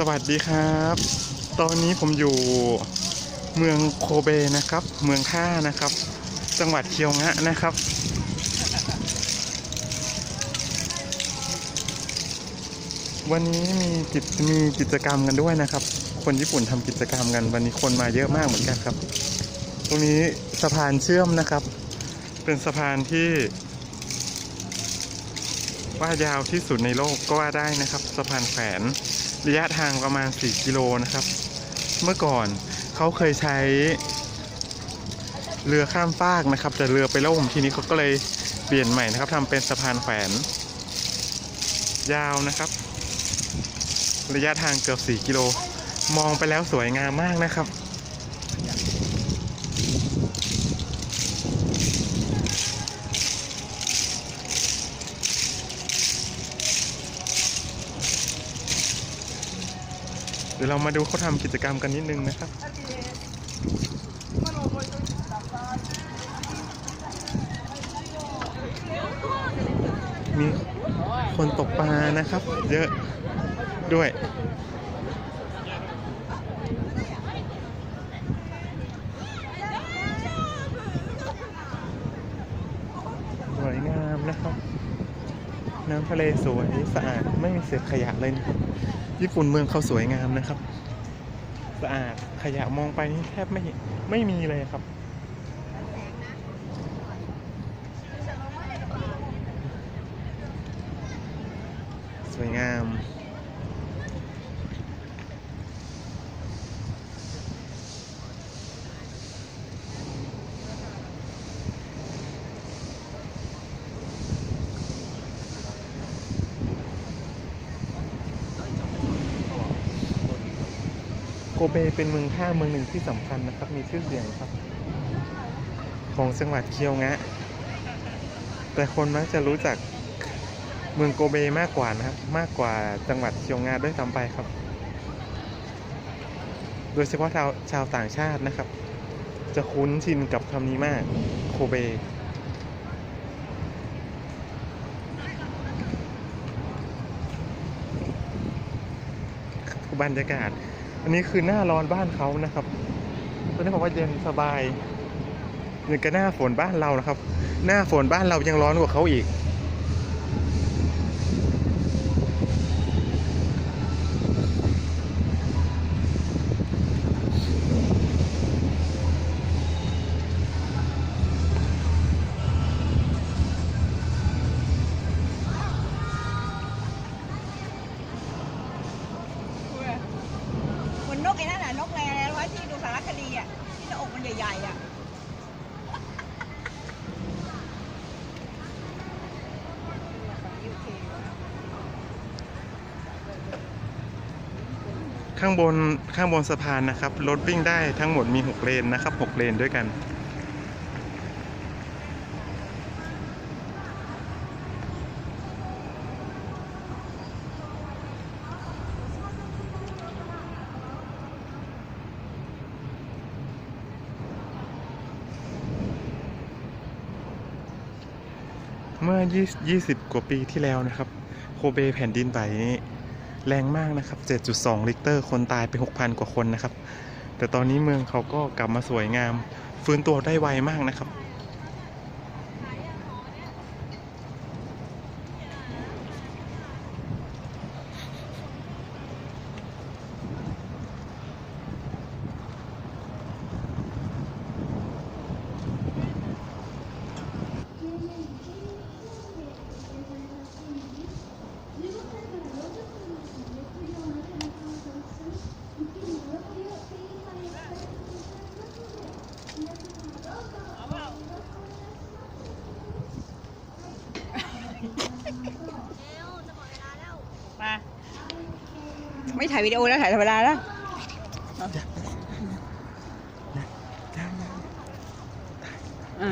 สวัสดีครับ ตอนนี้ผมอยู่เมืองโคเบนะครับ เมืองท่านะครับ จังหวัดเคียวงะนะครับ วันนี้มีกิจมีกิจกรรมกันด้วยนะครับ คนญี่ปุ่นทำกิจกรรมกัน วันนี้คนมาเยอะมากเหมือนกันครับ ตรงนี้สะพานเชื่อมนะครับ เป็นสะพานที่ว่ายาวที่สุดในโลกก็ว่าได้นะครับ สะพานแขวน ระยะทางประมาณ 4 กิโลนะครับ เมื่อก่อนเขาเคยใช้เรือข้ามฟากนะครับ แต่เรือไปล่มทีนี้เขาก็เลยเปลี่ยนใหม่นะครับทำเป็นสะพานแขวนยาวนะครับ ระยะทางเกือบ 4 กิโล มองไปแล้วสวยงามมากนะครับ เดี๋ยวเรามาดูเขาทำกิจกรรมกันนิดนึงนะครับ มีคนตกปลานะครับ เยอะด้วย สวยงามนะครับ น้ำทะเลสวยสะอาดไม่มีเศษขยะเลยนะครับญี่ปุ่นเมืองเขาสวยงามนะครับ สะอาดขยะมองไปนี่แทบไม่ไม่มีเลยครับ สวยงาม โก เบเป็นเมืองท่าเมืองหนึ่งที่สำคัญนะครับ มีชื่อเสียงครับ ของจังหวัดเคียวงะ แต่คนมักจะรู้จักเมืองโกเบมากกว่านะครับ มากกว่าจังหวัดเคียวงะด้วยซ้ำไปครับ โดยเฉพาะชาวชาวต่างชาตินะครับ จะคุ้นชินกับคำนี้มากโคเบบรรยากาศ อันนี้คือหน้าร้อนบ้านเขานะครับ ตอนนี้ผมว่าเย็นสบายเหมือนกับหน้าฝนบ้านเรานะครับ หน้าฝนบ้านเรายังร้อนกว่าเขาอีก ข้างบนข้างบนสะพานนะครับ รถวิ่งได้ทั้งหมดมี 6 เลนนะครับ 6 เลนด้วยกันเมื่อ 20 กว่าปีที่แล้วนะครับ โคเบแผ่นดินไหวนี้ แรงมากนะครับ 7.2 ลิกเตอร์ คนตายไป 6,000 กว่าคนนะครับ แต่ตอนนี้เมืองเขาก็กลับมาสวยงาม ฟื้นตัวได้ไวมากนะครับ ไม่ถ่ายวิดีโอแล้วถ่ายธรรมดาแล้วอ่า